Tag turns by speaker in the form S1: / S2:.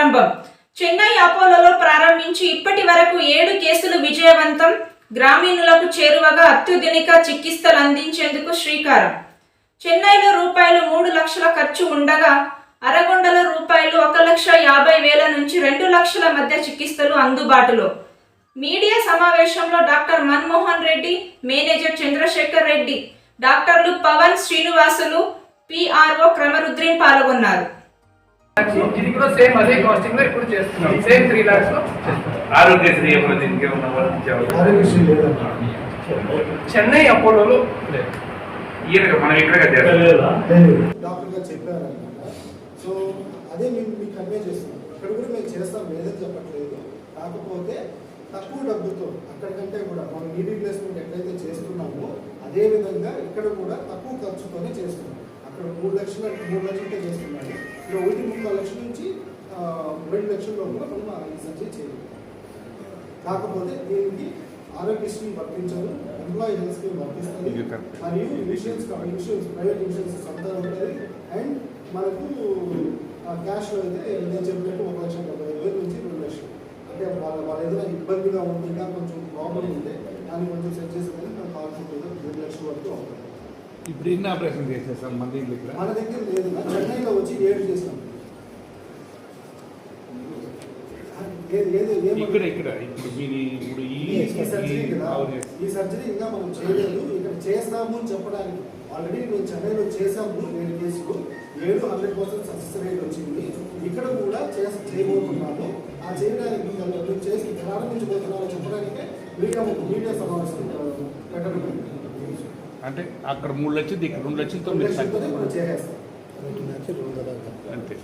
S1: ప్రారంభం. చెన్నై అపోలోలో ప్రారంభించి ఇప్పటి వరకు ఏడు కేసులు విజయవంతం. గ్రామీణులకు చేరువగా అత్యుధునిక చికిత్సలు అందించేందుకు శ్రీకారం. చెన్నైలో రూపాయలు మూడు లక్షల ఖర్చు ఉండగా అరగొండలో రూపాయలు ఒక లక్ష యాభై వేల నుంచి రెండు లక్షల మధ్య చికిత్సలు అందుబాటులో. మీడియా సమావేశంలో డాక్టర్ మన్మోహన్ రెడ్డి మేనేజర్ చంద్రశేఖర్ రెడ్డి డాక్టర్లు పవన్ శ్రీనివాసులు పిఆర్ఓ క్రమరుద్రిన్ పాల్గొన్నారు.
S2: ఇది కూడా సేమ్ అదే కాస్టింగ్లో ఇప్పుడు చేస్తున్నాం. సేమ్ త్రీ లాక్స్లో
S3: ఆరోగ్యశ్రీ
S2: చెన్నై అపోలోలో
S3: మనం ఇక్కడ చేస్తాం.
S4: లేదు?
S5: డాక్టర్ గారు చెప్పారనమాట సో అదే మేము మీకు కన్వే చేస్తున్నాం ఇక్కడ కూడా మేము చేస్తాం లేదని చెప్పట్లేదు. కాకపోతే తక్కువ డబ్బుతో అక్కడికంటే కూడా మనం నీ రీప్లేస్మెంట్ ఎక్కడైతే చేస్తున్నామో అదే విధంగా ఇక్కడ కూడా తక్కువ ఖర్చుతోనే చేస్తున్నాం. అక్కడ మూడు లక్షల మూడు లక్షలతో చేస్తున్నాము. ఇక్కడ ఒకటి ముప్పై లక్షల నుంచి రెండు లక్షల లోపల మనం ఈ సర్జరీ చేయాలి కాకపోతే దీనికి ఆరోగ్యశ్రీ వర్తించదు ఎంప్లాయీ హెల్త్ స్కీమ్ వర్తిస్తుంది మరియు ఇన్సూరెన్స్ ఇన్సూరెన్స్ ప్రైవేట్ ఇన్సూరెన్స్ అంతా ఉంటుంది. అండ్ మనకు క్యాష్లో అయితే నేను చెప్పినట్టు ఒక లక్ష డెబ్బై వేల నుంచి రెండు లక్షలు. అంటే వాళ్ళ వాళ్ళ ఏదైనా ఇబ్బందిగా ఉంది ఇంకా కొంచెం ప్రాబ్లం ఉంటే దాన్ని కొంచెం సెట్ చేసేదని మనం కాన్సెప్ట్ రెండు లక్షల వరకు అవుతుంది
S6: ఇప్పుడు ఎన్ని ఆపరేషన్ చేసేసాం మన దీంట్లో ఇక్కడ
S5: మన దగ్గర లేదు. చెన్నైలో వచ్చి ఏడు చేస్తాం.
S6: ఇక్కడ ఇక్కడ. ఇప్పుడు మీరు ఇప్పుడు ఈ
S5: సర్జరీ. ఈ సర్జరీ ఇంకా మనం చేయలేదు. ఇక్కడ చేస్తాము అని చెప్పడానికి. ఆల్రెడీ మేము చెన్నైలో చేసాము ఏడు కేసులు. ఏడు హండ్రెడ్ పర్సెంట్ సక్సెస్ రేట్ వచ్చింది. ఇక్కడ కూడా చేయబోతున్నాము. ఆ చేయడానికి చేసి ప్రారంభించబోతున్నాము చెప్పడానికి మీడియా మీడియా సమావేశం.
S6: అంటే అక్కడ మూడు లక్షలు ఇక్కడ రెండు లక్షలతో మీరు అంతే.